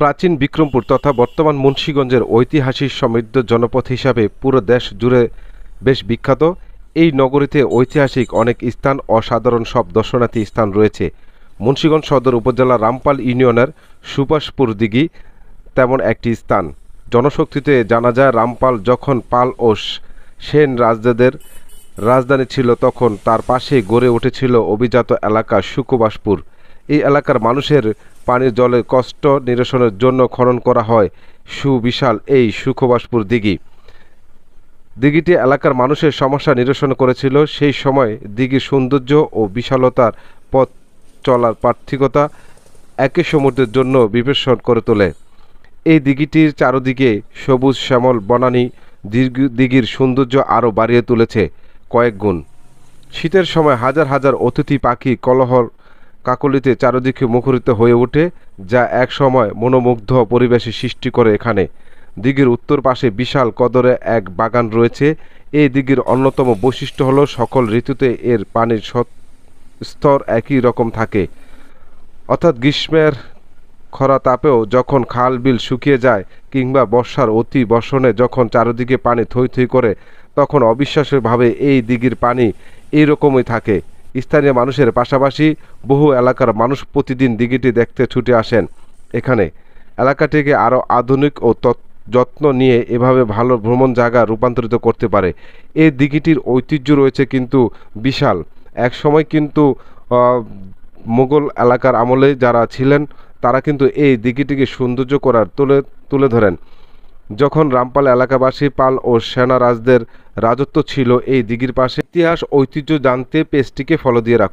প্রাচীন বিক্রমপুর তথা বর্তমান মুন্সীগঞ্জের ঐতিহাসিক সমৃদ্ধ জনপথ হিসাবে পুরো দেশ জুড়ে বেশ বিখ্যাত। এই নগরীতে ঐতিহাসিক অনেক স্থান, অসাধারণ সব দর্শনার্থী স্থান রয়েছে। মুন্সীগঞ্জ সদর উপজেলার রামপাল ইউনিয়নের সুভাষপুর দিঘি তেমন একটি স্থান। জনশক্তিতে জানা যায়, রামপাল যখন পাল ও সেন রাজদের রাজধানী ছিল, তখন তার পাশে গড়ে উঠেছিল অভিজাত এলাকা সুকুবাসপুর এই এলাকার মানুষের পানির জলের কষ্ট নিরসনের জন্য খনন করা হয় সুবিশাল এই সুখবাসপুর দিঘি। দিঘিটি এলাকার মানুষের সমস্যা নিরসন করেছিল। সেই সময় দিঘির সৌন্দর্য ও বিশালতার পথ চলার পার্থিকতা একই সমুদ্রের জন্য বিবেচন করে তোলে। এই দিঘিটির চারদিকে সবুজ, শ্যামল, বনানী দিঘির সৌন্দর্য আরও বাড়িয়ে তুলেছে কয়েক গুণ। শীতের সময় হাজার হাজার অতিথি পাখি, কলহর কাকলিতে চারদিকে মুখরিত হয়ে ওঠে, যা এক সময় মনোমুগ্ধ পরিবেশের সৃষ্টি করে এখানে। দিঘির উত্তর পাশে বিশাল কদরে এক বাগান রয়েছে। এই দিঘির অন্যতম বৈশিষ্ট্য হলো সকল ঋতুতে এর পানির স্তর একই রকম থাকে। অর্থাৎ গ্রীষ্মের খরা তাপেও যখন খাল বিল শুকিয়ে যায় কিংবা বর্ষার অতি বর্ষণে যখন চারিদিকে পানি থই থই করে, তখন অবিশ্বাস্যভাবে এই দিঘির পানি এই রকমই থাকে। স্থানীয় মানুষের পাশাপাশি বহু এলাকার মানুষ প্রতিদিন দিঘিটি দেখতে ছুটে আসেন। এখানে এলাকাটিকে আরও আধুনিক ও যত্ন নিয়ে এভাবে ভালো ভ্রমণ জায়গা রূপান্তরিত করতে পারে। এই দিঘিটির ঐতিহ্য রয়েছে কিন্তু বিশাল। এক সময় কিন্তু মোগল এলাকার আমলে যারা ছিলেন, তারা কিন্তু এই দিঘিটিকে সৌন্দর্য করার তুলে তুলে ধরেন। যখন রামপাল এলাকাবাসী, পাল ও সেনারাজদের রাজত্ব ছিল, এই দিঘির পাশে ইতিহাস ঐতিহ্য জানতে পেজটিকে ফলো দিয়ে রাখুন।